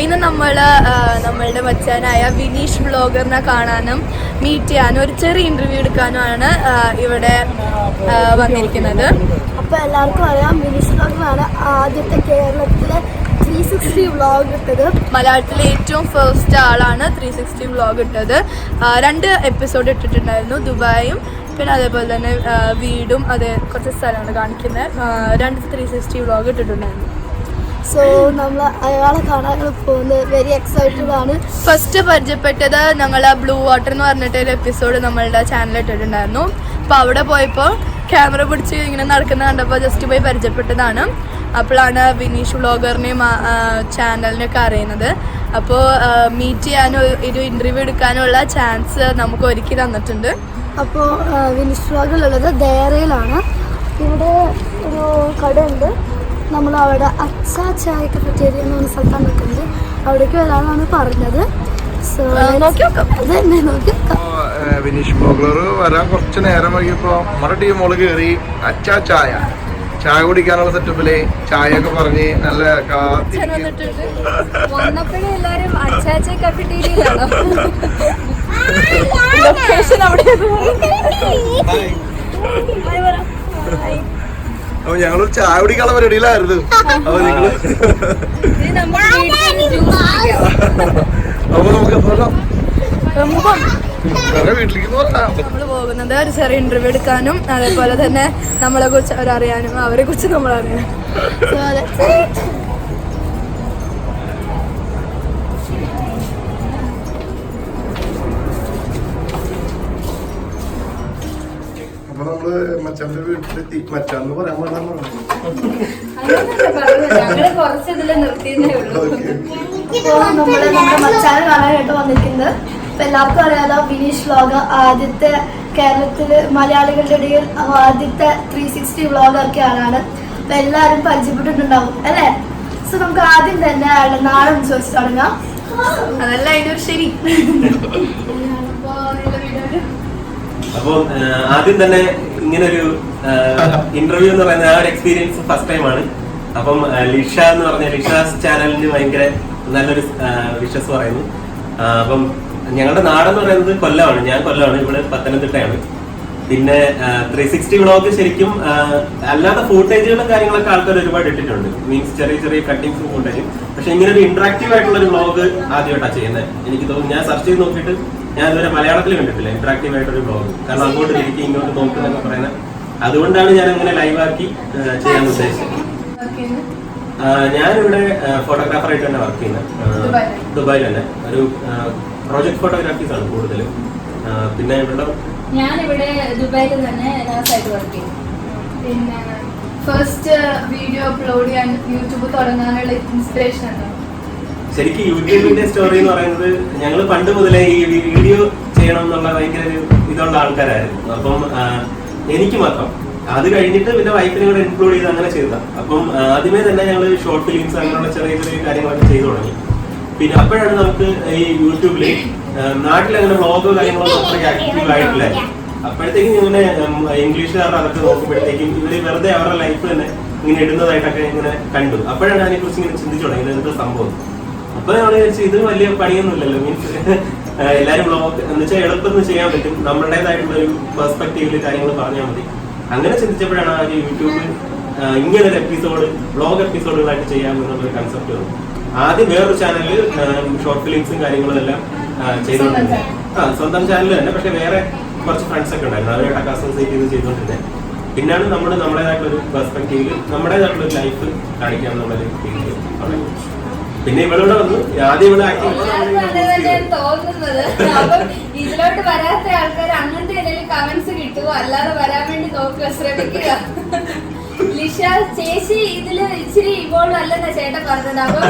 ഇന്ന് നമ്മൾ നമ്മളുടെ മച്ചാനായ വിനീഷ് ബ്ലോഗറിനെ കാണാനും മീറ്റ് ചെയ്യാനും ഒരു ചെറിയ ഇന്റർവ്യൂ എടുക്കാനുമാണ് ഇവിടെ വന്നിരിക്കുന്നത്. അപ്പോൾ എല്ലാവർക്കും അറിയാം വിനീഷ് ബ്ലോഗറാണ് ആദ്യത്തെ കേരളത്തിലെ ത്രീ സിക്സ്റ്റി വ്ളോഗ് ഇട്ടത്. മലയാളത്തിലെ ഏറ്റവും ഫസ്റ്റ് ആളാണ് ത്രീ സിക്സ്റ്റി വ്ളോഗ് ഇട്ടത്. രണ്ട് എപ്പിസോഡ് ഇട്ടിട്ടുണ്ടായിരുന്നു ദുബായും പിന്നെ അതേപോലെ തന്നെ വീടും അതേ കുറച്ച് സ്ഥലമാണ് കാണിക്കുന്നത് രണ്ട് ത്രീ സിക്സ്റ്റി വ്ളോഗ് ഇട്ടിട്ടുണ്ടായിരുന്നു. സോ നമ്മൾ അയാളെ കാണാൻ പോകുന്നത്. വെരി എക്സൈറ്റഡ് ആണ്. ഫസ്റ്റ് പരിചയപ്പെട്ടത് ഞങ്ങൾ ബ്ലൂ വാട്ടർ എന്ന് പറഞ്ഞിട്ട് ഒരു എപ്പിസോഡ് നമ്മളുടെ ചാനലിൽ ഇട്ടിട്ടുണ്ടായിരുന്നു. അപ്പോൾ അവിടെ പോയപ്പോൾ ക്യാമറ പിടിച്ച് ഇങ്ങനെ നടക്കുന്ന കണ്ടപ്പോൾ ജസ്റ്റ് പോയി പരിചയപ്പെട്ടതാണ്. അപ്പോഴാണ് വിനീഷ് വ്ളോഗറിനെയും ചാനലിനെയൊക്കെ അറിയുന്നത്. അപ്പോൾ മീറ്റ് ചെയ്യാനോ ഒരു ഇന്റർവ്യൂ എടുക്കാനുള്ള ചാൻസ് നമുക്ക് ഒരുക്കി തന്നിട്ടുണ്ട്. അപ്പോൾ വിനീഷ് വ്ളോഗിലുള്ളത് ദേരയിലാണ് ഇവിടെ ഒരു കടയുണ്ട്. നമ്മൾ അവിടെ അച്ചാ ചായ കഫറ്റേരിയ എന്ന് പറഞ്ഞ സ്ഥലത്താണ് നിൽക്കുന്നത്. അവിടേക്ക് വരാനാണ് പറഞ്ഞത്. വിനീഷ് ബോഗ്ലർ വരാൻ കുറച്ച് നേരം വൈകിയപ്പോ നമ്മുടെ ടീം മോൾ കയറി അച്ചാ ചായ. ചായ കുടിക്കാനുള്ള സെറ്റപ്പിൽ ചായ ഒക്കെ പറഞ്ഞ് നല്ല ലൊക്കേഷൻ അവിടെ അപ്പൊ ഞങ്ങളൊരു ചായ കുടിക്കാനുള്ള പരിപാടിയിലായിരുന്നു. അപ്പൊ നിങ്ങൾ അപ്പൊ നമുക്ക് പറയാം നമ്മൾ പോകുന്നത് ഒരു ചെറിയ ഇന്റർവ്യൂ എടുക്കാനും അതേപോലെ തന്നെ നമ്മളെ കുറിച്ച് അവരറിയാനും അവരെ കുറിച്ച് നമ്മൾ അറിയാനും മച്ചാന്റെ വീട്ടിലെത്തി മച്ചാന്ന് പറയാൻ ഞങ്ങൾ കുറച്ചതിൽ നിർത്തിയതേ ഉള്ളൂ. നമ്മുടെ മച്ചാനെ കാണാനായിട്ട് വന്നിരിക്കുന്നത്. ഇപ്പൊ എല്ലാവർക്കും അറിയാലോ വിനീഷ് വ്ളോഗ് ആദ്യത്തെ കേരളത്തിൽ മലയാളികളുടെ ഇടയിൽ ആദ്യത്തെ ത്രീ സിക്സ്റ്റി വ്ളോഗൊക്കെ ആളാണ്. അപ്പൊ എല്ലാരും പരിചയപ്പെട്ടിട്ടുണ്ടാവും അല്ലേ? സോ നമുക്ക് ആദ്യം തന്നെ അയാളുടെ നാടൻ ചോദിച്ചു തുടങ്ങാം. അതല്ല അതിന്റെ ഒരു ശരി. അപ്പൊ ആദ്യം തന്നെ ഇങ്ങനൊരു ഇന്റർവ്യൂ എന്ന് പറയുന്ന ആ ഒരു എക്സ്പീരിയൻസ് ഫസ്റ്റ് ടൈം ആണ്. അപ്പം ലിഷ എന്ന് പറഞ്ഞ ലിഷാസ് ചാനലിന് ഭയങ്കര നല്ലൊരു വിഷസ് പറയുന്നു. അപ്പം ഞങ്ങളുടെ നാടെന്ന് പറയുന്നത് കൊല്ലമാണ്. ഞാൻ കൊല്ലമാണ് ഇവിടെ പത്തനംതിട്ടയാണ്. പിന്നെ ത്രീ സിക്സ്റ്റി വ്ളോഗ് ശരിക്കും അല്ലാത്ത അല്ലാതെ ഫൂട്ടേജുകളും കാര്യങ്ങളൊക്കെ ആൾക്കാർ ഒരുപാട് ഇട്ടിട്ടുണ്ട്. മീൻസ് ചെറിയ ചെറിയ കട്ടിങ്സ് ഫൂട്ടേജ് പക്ഷെ ഇങ്ങനെ ഒരു ഇന്ററാക്റ്റീവ് ആയിട്ടുള്ള ഒരു വ്ളോഗ് ആദ്യമായിട്ടാണ് ചെയ്യുന്നത്. എനിക്ക് തോന്നുന്നു ഞാൻ സെർച്ച് ചെയ്ത് നോക്കിയിട്ട് ഞാൻ ഇതുവരെ മലയാളത്തിൽ കണ്ടിട്ടില്ല ഇന്ററാക്റ്റീവ് ആയിട്ടൊരു ബ്ലോഗ് കാരണം അങ്ങോട്ട് തിരിക്കി ഇങ്ങോട്ട് നോക്കുന്നൊക്കെ പറയുന്നത്. അതുകൊണ്ടാണ് ഞാൻ അങ്ങനെ ലൈവാക്കി ചെയ്യാൻ ഉദ്ദേശിച്ചത്. ഞാനിവിടെ ഞാനിവിടെ ഫോട്ടോഗ്രാഫറായിട്ട് തന്നെ വർക്ക് ചെയ്യുന്നത്? ദുബായിൽ തന്നെ ഒരു പ്രോജക്ട് ഫോട്ടോഗ്രാഫീസ് ആണ് കൂടുതലും. പിന്നെ ഇവിടെ ഞാനിവിടെ ദുബായിൽ തന്നെ വർക്ക് പിന്നെ ഫസ്റ്റ് വീഡിയോ അപ്ലോഡ് ചെയ്യാൻ യൂട്യൂബ് തുടങ്ങാനുള്ള ഇൻസ്പിറേഷൻ ഉണ്ടോ ശരിക്കും യൂട്യൂബിന്റെ സ്റ്റോറി എന്ന് പറയുന്നത് ഞങ്ങൾ പണ്ട് മുതലേ ഈ വീഡിയോ ചെയ്യണം എന്നുള്ള ഭയങ്കര ഒരു ഇതുള്ള ആൾക്കാരായിരുന്നു. അപ്പം എനിക്ക് മാത്രം. അത് കഴിഞ്ഞിട്ട് പിന്നെ വൈഫിനെ കൂടെ ഇൻക്ലൂഡ് ചെയ്ത് അങ്ങനെ ചെയ്തതാണ് അപ്പം ആദ്യമേ തന്നെ ഞങ്ങൾ ഷോർട്ട് ഫിലിംസ് അങ്ങനെയുള്ള ചെറിയ ചെറിയ കാര്യങ്ങളൊക്കെ ചെയ്തു തുടങ്ങി. പിന്നെ അപ്പോഴാണ് നമുക്ക് ഈ യൂട്യൂബിൽ നാട്ടിൽ അങ്ങനെ വ്ളോഗോ കാര്യങ്ങളോ അത്രയ്ക്ക് ആക്റ്റീവ് ആയിട്ടില്ല. അപ്പോഴത്തേക്കും ഇങ്ങനെ ഇംഗ്ലീഷുകാർ അതൊക്കെ നോക്കുമ്പോഴത്തേക്കും ഇവർ വെറുതെ അവരുടെ ലൈഫ് തന്നെ ഇങ്ങനെ ഇടുന്നതായിട്ടൊക്കെ ഇങ്ങനെ കണ്ടു. അപ്പോഴാണ് അതിനെ കുറിച്ച് ഇങ്ങനെ ചിന്തിച്ചു തുടങ്ങിയത്. എന്നിട്ട് സംഭവം. അപ്പൊ നമ്മൾ വിചാരിച്ചു ഇത് വലിയ പണിയൊന്നുമില്ലല്ലോ. മീൻസ് എല്ലാരും ബ്ലോഗ് എന്ന് വെച്ചാൽ എളുപ്പത്തിൽ ചെയ്യാൻ പറ്റും. നമ്മുടേതായിട്ടുള്ള ഒരു പെർസ്പെക്റ്റീവിൽ കാര്യങ്ങൾ പറഞ്ഞാൽ മതി. അങ്ങനെ ചിന്തിച്ചപ്പോഴാണ് ആ ഒരു യൂട്യൂബിൽ ഇങ്ങനെ ഒരു എപ്പിസോഡ് ബ്ലോഗ് എപ്പിസോഡുകളായിട്ട് ചെയ്യാം എന്നുള്ള കൺസെപ്റ്റ് വന്നു ആദ്യം വേറൊരു ചാനലിൽ ഷോർട്ട് ഫിലിംസും കാര്യങ്ങളും എല്ലാം ചെയ്തോണ്ടിരുന്നത് ആ സ്വന്തം ചാനൽ തന്നെ. പക്ഷെ വേറെ കുറച്ച് ഫ്രണ്ട്സ് ഒക്കെ ഉണ്ടായിരുന്നു. അവരുമായിട്ടൊക്കെ അസോസിയേറ്റ് ചെയ്ത് ചെയ്തോണ്ടിരുന്നത് പിന്നാണ് നമ്മൾ നമ്മുടേതായിട്ടുള്ള ഒരു പെർസ്പെക്റ്റീവിൽ നമ്മുടേതായിട്ടുള്ള ഒരു ലൈഫ് കാണിക്കാൻ നമ്മളൊരു ഫീൽ തുടങ്ങി പിന്നെ ഇവിടെ വന്നു. ആദ്യം ഇവിടെ തോന്നുന്നത്. അപ്പം ഇതിലോട്ട് വരാത്ത ആൾക്കാർ അങ്ങനത്തെ എന്തെങ്കിലും കമന്റ്സ് കിട്ടുമോ അല്ലാതെ വരാൻ വേണ്ടി നോക്കുക ശ്രമിക്കുക ലിഷ ചേച്ചി ഇതിൽ ഇച്ചിരി ഇവോൾവ് അല്ലെന്നാ ചേട്ടൻ പറഞ്ഞത്. അപ്പൊ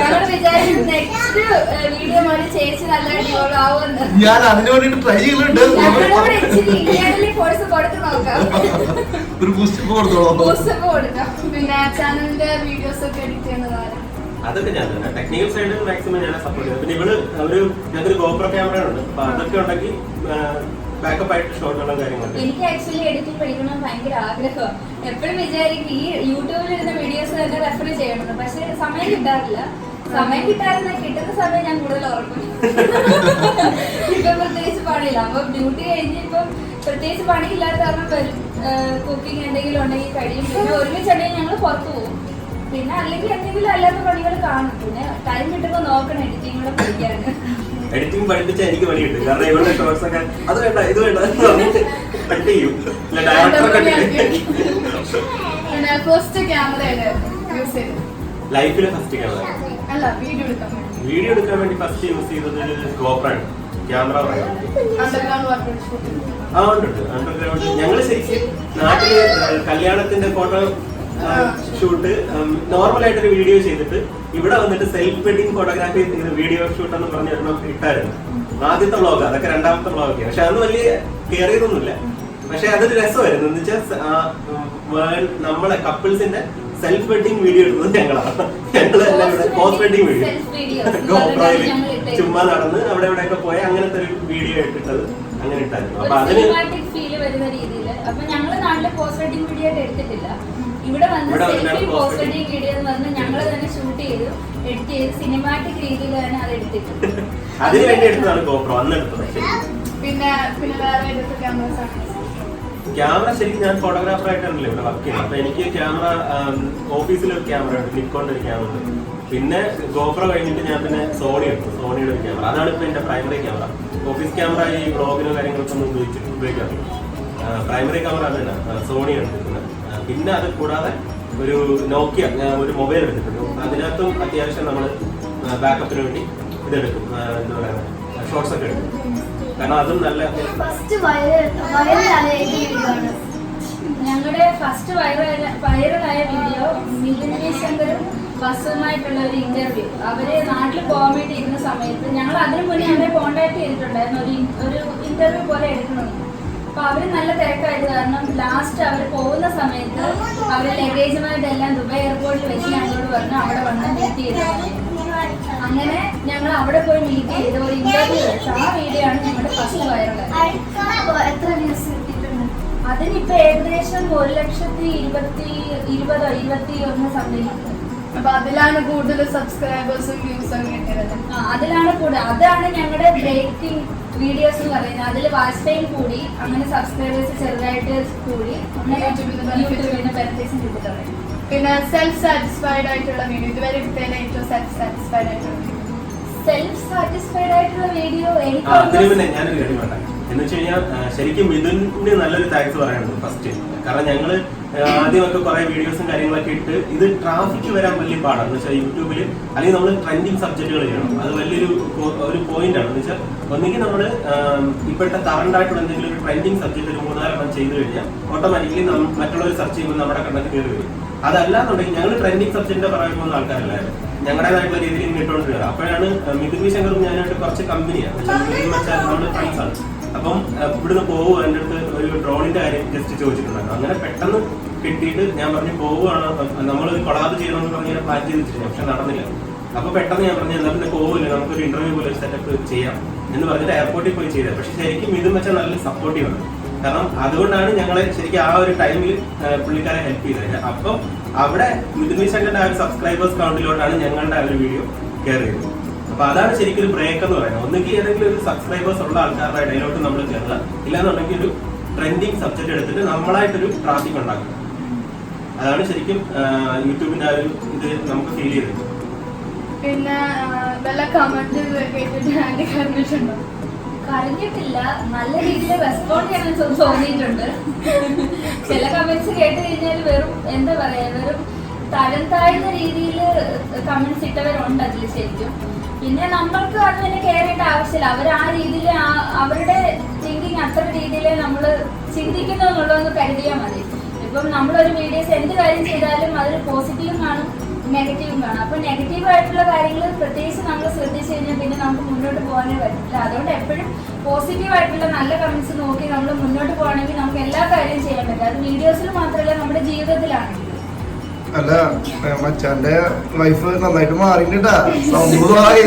ഞങ്ങൾ വിചാരിച്ചു നെക്സ്റ്റ് വീഡിയോ മുതൽ ചേച്ചി നല്ലതായിട്ട് ഇവോൾവ് ആവുമെന്ന്. ഞാൻ അതിനു വേണ്ടിട്ട് ട്രൈ ഞങ്ങളോട് ഇച്ചിരി ഇന്ത്യയിലെ കോഴ്സ് ഫോഴ്സ് കൊടുത്ത് നോക്കാം. ഒരു ബൂസ്റ്റ് കൊടുത്തോളൂ. ബൂസ്റ്റ് ഒക്കെ കൊടുക്കാം. പിന്നെ ചാനലിന്റെ വീഡിയോസ് ഒക്കെ എഡിറ്റ് ചെയ്യുന്നതാണ് അതൊക്കെ ഞാൻ ടെക്നിക്കൽ സൈഡിൽ മാക്സിമം ഞാൻ സപ്പോർട്ട് ചെയ്യും പിന്നെ ഇവൾ ഒരു ഞങ്ങൾക്ക് ഗോപ്രോ ക്യാമറ ഉണ്ട്. അപ്പൊ അതൊക്കെ ഉണ്ടെങ്കിൽ ബാക്കപ്പ് ആയിട്ട് ഷോട്ടുകളും കാര്യങ്ങളൊക്കെ. എനിക്ക് ആക്ച്വലി എഡിറ്റിംഗ് പഠിക്കണം ഭയങ്കര ആഗ്രഹമാണ് എപ്പോഴും വിചാരിക്കും ഈ യൂട്യൂബിൽ ഇരുന്ന വീഡിയോസ് തന്നെ റെഫർ ചെയ്യണമെന്ന്. പക്ഷെ സമയം കിട്ടാറില്ല. സമയം കിട്ടാറില്ല കിട്ടുന്ന സമയം ഞാൻ കൂടുതൽ ഉറങ്ങും ഇപ്പൊ പ്രത്യേകിച്ച് പണിയില്ല. അപ്പൊ ഡ്യൂട്ടി കഴിഞ്ഞ് ഇപ്പൊ പ്രത്യേകിച്ച് പണിയില്ലാത്ത കാരണം കുക്കിംഗ് എന്തെങ്കിലും ഉണ്ടെങ്കിൽ കഴിയും. പിന്നെ ഒരുമിച്ചുണ്ടെങ്കിൽ ഞങ്ങൾ പുറത്തു പോകും. പിന്നെ അല്ലെങ്കിൽ എന്തെങ്കിലും അല്ലാത്ത പണികൾ കാണും. പിന്നെ ടൈം കിട്ടുമ്പോ നോക്കണം എഡിറ്റിംഗ് കൂടെ പഠിക്കാൻ എഡിറ്റിംഗ് പഠിപ്പിച്ച എനിക്ക് പണിയുണ്ട് കാരണം ഇവരുടെ ഷോർട്സ് ഒക്കെ അത് വേണ്ട ഇത് വേണ്ട. കട്ട് ചെയ്യും. ഡയറക്ടർ കട്ട് ഫസ്റ്റ് ക്യാമറ ലൈഫിലെ ഫസ്റ്റ് ക്യാമറ അല്ല വീഡിയോ എടുക്കാൻ വേണ്ടി. വീഡിയോ എടുക്കാൻ വേണ്ടി ഫസ്റ്റ് യൂസ് ചെയ്തത് ഗോപ്രാണ് ക്യാമറ ആ ഉണ്ട് ഉണ്ട്. അണ്ടർഗ്രൗണ്ട് ഞങ്ങൾ ശരിക്കും നാട്ടിൽ കല്യാണത്തിന്റെ ഫോട്ടോ ഷൂട്ട്. നോർമൽ ആയിട്ടൊരു വീഡിയോ ചെയ്തിട്ട് ഇവിടെ വന്നിട്ട് self wedding photography video shoot എന്ന് പറഞ്ഞ ഒരെണ്ണം ഇട്ടായിരുന്നു. ആദ്യത്തെ വ്ളോഗ് അതൊക്കെ രണ്ടാമത്തെ വ്ളോഗ് പക്ഷെ അന്ന് വലിയ കയറിയതൊന്നുമില്ല പക്ഷെ അതൊരു രസമായിരുന്നു. എന്ന് വെച്ചാൽ നമ്മളെ കപ്പിൾസിന്റെ സെൽഫ് വെഡിങ് വീഡിയോ എടുത്തത് ഞങ്ങളാണ്. ഞങ്ങൾ ഇവിടെ പോസ്റ്റ് വെഡിങ് വീഡിയോ. ചുമ്മാ നടന്ന് അവിടെ ഇവിടെയൊക്കെ പോയ അങ്ങനത്തെ ഒരു വീഡിയോ ഇട്ടിട്ടത് അങ്ങനെ ഇട്ടായിരുന്നു. അപ്പൊ അതിന് ഫീൽ വരുന്ന രീതിയിൽ അപ്പൊ ഞങ്ങൾ നാട്ടിൽ പോസ്റ്റ് വെഡിങ് വീഡിയോ എടുത്തിട്ടില്ല. ഇവിടെ വന്ന് സെൽഫി പോസ്റ്റ് വീഡിയോ എന്ന് പറഞ്ഞ് ഞങ്ങൾ തന്നെ ഷൂട്ട് ചെയ്തു. എഡിറ്റ് ചെയ്ത് സിനിമാറ്റിക് രീതിയിലാണ് അത് എടുത്തിട്ടുള്ളത്. എടുത്തതാണ് ഗോപ്രോ അന്ന് എടുത്തത്. പിന്നെ പിന്നെ വേറെ എടുത്ത ക്യാമറസ് ആണ്? ക്യാമറ ശരിക്കും ഞാൻ ഫോട്ടോഗ്രാഫർ ആയിട്ടാണല്ലോ ഇവിടെ വർക്ക് ചെയ്യുന്നത്. അപ്പൊ എനിക്ക് ക്യാമറ ഓഫീസിലെ ഒരു ക്യാമറ ഉണ്ട്. നിക്കോണിന്റെ ഒരു ക്യാമറ ഉണ്ട്. പിന്നെ ഗോപ്രോ കഴിഞ്ഞിട്ട് ഞാൻ പിന്നെ സോണി എടുത്തു. സോണിയുടെ ഒരു ക്യാമറ. അതാണ് ഇപ്പൊ എന്റെ പ്രൈമറി ക്യാമറ ഓഫീസ് ക്യാമറ ഈ ബ്ലോഗിനോ കാര്യങ്ങൾക്കൊന്നും ഉപയോഗിച്ചിട്ട് ഉപയോഗിക്കാറില്ല. പ്രൈമറി ക്യാമറ അത് തന്നെ. സോണി ആ, പിന്നെ അത് കൂടാതെ ഒരു നോക്കിയ ഒരു മൊബൈൽ എടുത്തിട്ടുണ്ട്. അതിനകത്തും അത്യാവശ്യം നമ്മൾ ബാക്കപ്പിന് വേണ്ടി ഇതെടുക്കും. എന്താ പറയുക ഷോർട്സ് ഒക്കെ എടുക്കും. കാരണം അതും നല്ല ഫസ്റ്റ് ഞങ്ങളുടെ ഫസ്റ്റ് വൈറൽ വൈറലായ വീഡിയോ മിഥുൻ ശങ്കറും ബസുമായിട്ടുള്ള ഒരു ഇന്റർവ്യൂ അവർ നാട്ടിൽ പോകാൻ വേണ്ടി ഇരുന്ന സമയത്ത് ഞങ്ങൾ അതിനു മുന്നേ അവരെ കോണ്ടാക്ട് ചെയ്തിട്ടുണ്ടായിരുന്നു. ഒരു ഒരു ഇന്റർവ്യൂ പോലെ എടുക്കണമെന്ന് അപ്പൊ അവർ നല്ല തിരക്കായത് കാരണം ലാസ്റ്റ് അവർ പോകുന്ന സമയത്ത് അവർ ലഗേജുമായിട്ട് എല്ലാം ദുബായ് എയർപോർട്ടിൽ വെച്ച് ഞങ്ങളോട് പറഞ്ഞു അവിടെ വന്ന് മീറ്റ് ചെയ്തു അങ്ങനെ ഞങ്ങൾ അവിടെ പോയി മീറ്റ് ചെയ്ത്. ഒരു ഇന്റർവ്യൂ വെച്ചു ആ വീഡിയോ ആണ് ഞങ്ങളുടെ ഫസ്റ്റ് വൈറലായത് എത്ര വ്യൂസ് അതിനിപ്പോ ഏകദേശം ഒരു ലക്ഷത്തി ഇരുപത്തി ഇരുപതോ ഇരുപത്തി ഒന്ന് സംതിങ് അപ്പൊ അതിലാണ് കൂടുതൽ സബ്സ്ക്രൈബേഴ്സും വ്യൂസും കിട്ടിയത് ആ അതിലാണ് കൂടുതൽ അതാണ് ഞങ്ങളുടെ ബ്രേക്കിംഗ് വീഡിയോസ് എന്ന് പറയുന്നത്. അതിൽ വാച്ച് ടൈം കൂടി അങ്ങനെ സബ്സ്ക്രൈബേഴ്സ് ചെറുതായിട്ട് കൂടി യൂട്യൂബിൽ ബെനിഫിറ്റ്സും കിട്ടി തുടങ്ങി പിന്നെ സെൽഫ് സാറ്റിസ്ഫൈഡ് ആയിട്ടുള്ള വീഡിയോ ഇതുവരെ എടുത്തതിൽ ഏറ്റവും സെൽഫ് സാറ്റിസ്ഫൈഡ് ആയിട്ടുള്ള വീഡിയോ സെൽഫ് സാറ്റിസ്ഫൈഡ് ആയിട്ടുള്ള വീഡിയോ എനിക്ക് ഞാനൊരു കാര്യം വേണ്ട എന്ന് വെച്ച് കഴിഞ്ഞാൽ ശരിക്കും മിഥുന്റെ നല്ലൊരു താങ്ക്സ് പറയാനുണ്ട്. ഫസ്റ്റ് കാരണം ഞങ്ങൾ ആദ്യമൊക്കെ കുറെ വീഡിയോസും കാര്യങ്ങളൊക്കെ ഇട്ട് ഇത് ട്രാഫിക് വരാൻ വലിയ പാടാണ്. എന്ന് വെച്ചാൽ യൂട്യൂബിൽ അല്ലെങ്കിൽ നമ്മൾ ട്രെൻഡിങ് സബ്ജക്റ്റുകൾ ചെയ്യണം. അത് വലിയൊരു ഒരു പോയിന്റ് ആണ്. എന്ന് വെച്ചാൽ ഒന്നെങ്കിൽ നമ്മൾ ഇപ്പോഴത്തെ കറണ്ട് ആയിട്ടുള്ള എന്തെങ്കിലും ഒരു ട്രെൻഡിങ് സബ്ജക്ട് ഒരു മൂന്നാലെണ്ണം ചെയ്തു കഴിഞ്ഞാൽ ഓട്ടോമാറ്റിക്കലി മറ്റുള്ളവർ സെർച്ച് ചെയ്യുമ്പോൾ നമ്മുടെ കണ്ടൊക്കെ കയറി വരും. അതല്ലാന്നുണ്ടെങ്കിൽ ഞങ്ങൾ ട്രെൻഡിങ് സബ്ജക്റ്റിന്റെ പറയാൻ പോകുന്ന ആൾക്കാരല്ലായിരുന്നു. ഞങ്ങളുടേതായിട്ടുള്ള രീതിയിൽ ഇങ്ങനെ ഇട്ടുകൊണ്ട് അപ്പോഴാണ് മിഥുൻ ശങ്കറും ഞാനായിട്ട് കുറച്ച് കമ്പനിയാണ് നമ്മുടെ ഫ്രണ്ട്സ് ആണ്. അപ്പം ഇവിടുന്ന് പോകുക എന്റെ അടുത്ത് ഒരു ഡ്രോണിന്റെ കാര്യം ജസ്റ്റ് ചോദിച്ചിട്ടുണ്ടായിരുന്നു. അങ്ങനെ പെട്ടെന്ന് കിട്ടിയിട്ട് ഞാൻ പറഞ്ഞു പോവുകയാണ്. നമ്മൾ കൊളാബ് ചെയ്യണമെന്ന് പറഞ്ഞ് ഞാൻ പ്ലാൻ ചെയ്ത് വെച്ചിരുന്നു പക്ഷെ നടന്നില്ല. അപ്പൊ പെട്ടെന്ന് ഞാൻ പറഞ്ഞു എന്നാൽ പിന്നെ പോവില്ല? നമുക്കൊരു ഇന്റർവ്യൂ പോലെ സെറ്റപ്പ് ചെയ്യാം. എന്ന് പറഞ്ഞിട്ട് എയർപോർട്ടിൽ പോയി ചെയ്തത്. പക്ഷെ ശരിക്കും ഇതും വെച്ചാൽ നല്ല സപ്പോർട്ടീവ് ആണ്. കാരണം അതുകൊണ്ടാണ് ഞങ്ങളെ ശരിക്കും ആ ഒരു ടൈമിൽ പുള്ളിക്കാരെ ഹെൽപ്പ് ചെയ്തത്. അപ്പം അവിടെ ശങ്കറിന്റെ ആ ഒരു സബ്സ്ക്രൈബേഴ്സ് കൗണ്ടിലോട്ടാണ് ഞങ്ങളുടെ ആ ഒരു വീഡിയോ കയറിയത് അപ്പൊ അതാണ് ശരിക്കും ഒരു ബ്രേക്ക് എന്ന് പറയുന്നത്. ഒന്നുകിൽ ഏതെങ്കിലും ഒരു സബ്സ്ക്രൈബേഴ്സ് ഉള്ള ആൾക്കാരുടെ ഇടയിലോട്ട് നമ്മൾ കയറുക ഇല്ലാന്നുണ്ടെങ്കിൽ ഒരു ട്രെൻഡിങ് സബ്ജക്ട് എടുത്തിട്ട് നമ്മളായിട്ടൊരു ട്രാഫിക് ഉണ്ടാക്കുക. അതാണ് ശരിക്കും യൂട്യൂബിന്റെ ആ ഒരു ഇത് നമുക്ക് ഫീൽ ചെയ്തത്. പിന്നെ വല്ല കമന്റ് കേട്ടിട്ട് കണ്ടിട്ടുണ്ടോ കരഞ്ഞിട്ടില്ല. നല്ല രീതിയിൽ റെസ്പോണ്ട് ചെയ്യാൻ തോന്നിയിട്ടുണ്ട്. ചില കമന്റ്സ് കേട്ട് കഴിഞ്ഞാൽ വെറും എന്താ പറയാ വെറും തരം താഴ്ന്ന രീതിയിൽ കമന്റ്സ് ഇട്ടവരുണ്ട് അതിൽ ശരിക്കും. പിന്നെ നമ്മൾക്ക് അത് തന്നെ കെയർ ആവശ്യമില്ല. അവർ ആ രീതിയിൽ അവരുടെ തിങ്കിങ് അത്ര രീതിയിൽ നമ്മൾ ചിന്തിക്കുന്നു എന്നുള്ളതെന്ന് കരുതിയാൽ മതി. ഇപ്പം നമ്മളൊരു വീഡിയോസ് എന്ത് കാര്യം ചെയ്താലും അതിൽ പോസിറ്റീവും കാണും നെഗറ്റീവും കാണും അപ്പൊ നെഗറ്റീവ് ആയിട്ടുള്ള കാര്യങ്ങൾ പ്രത്യേകിച്ച് നമ്മൾ ശ്രദ്ധിച്ചു കഴിഞ്ഞാൽ പിന്നെ നമുക്ക് മുന്നോട്ട് പോകാനേ പറ്റില്ല അതുകൊണ്ട് എപ്പോഴും പോസിറ്റീവ് ആയിട്ടുള്ള നല്ല കമൻസ് നോക്കി നമ്മൾ മുന്നോട്ട് പോകണമെങ്കിൽ നമുക്ക് എല്ലാ കാര്യവും ചെയ്യാൻ പറ്റും. അത് വീഡിയോസിൽ മാത്രമല്ല നമ്മുടെ ജീവിതത്തിലാണെങ്കിലും. അല്ല മച്ചാന്റെ വൈഫ് നന്നായിട്ട് മാറിയിട്ടാ സംഭവമായി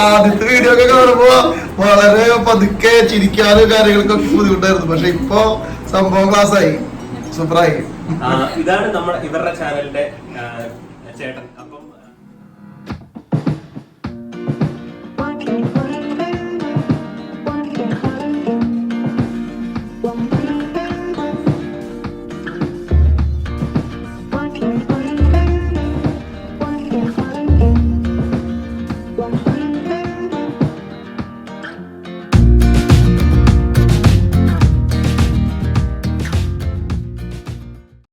ആദ്യത്തെ വീഡിയോ ഒക്കെ കാണുമ്പോ വളരെ പതുക്കെ ചിരിക്കാനും കാര്യങ്ങൾക്കൊക്കെ ബുദ്ധിമുട്ടായിരുന്നു. പക്ഷെ ഇപ്പൊ സംഭവം ക്ലാസ് ആയി. സൂപ്പറായി ഇതാണ് നമ്മുടെ ഇവരുടെ ചാനലിന്റെ ചേട്ടൻ.